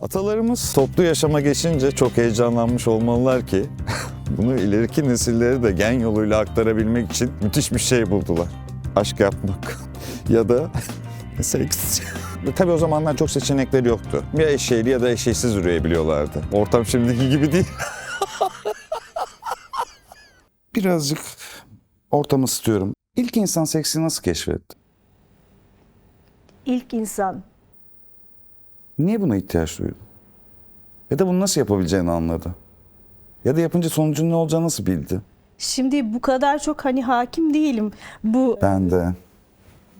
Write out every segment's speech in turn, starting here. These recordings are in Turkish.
Atalarımız toplu yaşama geçince çok heyecanlanmış olmalılar ki bunu ileriki nesillere de gen yoluyla aktarabilmek için müthiş bir şey buldular. Aşk yapmak ya da seks. Tabii o zamanlar çok seçenekleri yoktu. Ya eşeğli ya da eşeğsiz üreyebiliyorlardı. Ortam şimdiki gibi değil. Birazcık ortamı istiyorum. İlk insan seksi nasıl keşfetti? İlk insan Niye buna ihtiyaç duydu? Ya da bunu nasıl yapabileceğini anladı. Ya da yapınca sonucun ne olacağını nasıl bildi? Şimdi bu kadar çok hani hakim değilim bu Ben de.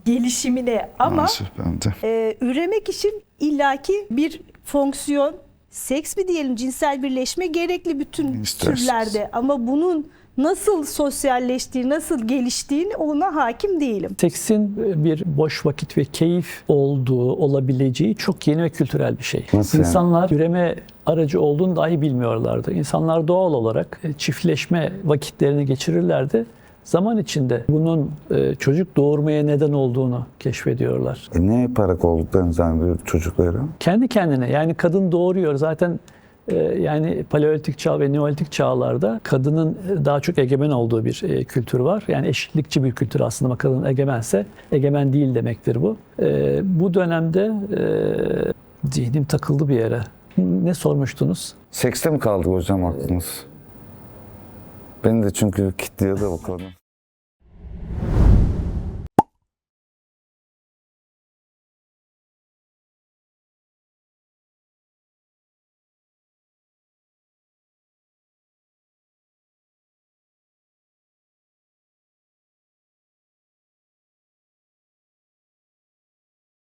gelişimine ama Maalesef ben de. e, üremek için illaki bir fonksiyon, seks mi diyelim cinsel birleşme gerekli bütün İsterseniz. türlerde ama bunun nasıl sosyalleştiği, nasıl geliştiğini ona hakim değilim. Seksin bir boş vakit ve keyif olduğu, olabileceği çok yeni ve kültürel bir şey. Nasıl yani? İnsanlar üreme aracı olduğunu dahi bilmiyorlardı. İnsanlar doğal olarak e, çiftleşme vakitlerini geçirirlerdi. Zaman içinde bunun e, çocuk doğurmaya neden olduğunu keşfediyorlar. E ne yaparak olduklarını zannediyor çocukları? Kendi kendine yani kadın doğuruyor zaten e, yani paleolitik çağ ve neolitik çağlarda kadının daha çok egemen olduğu bir e, kültür var. Yani eşitlikçi bir kültür aslında ama kadın egemense egemen değil demektir bu. E, bu dönemde e, zihnim takıldı bir yere. Ne sormuştunuz? Sekste mi kaldı hocam aklınız? Beni de çünkü kilitliyordu o konu.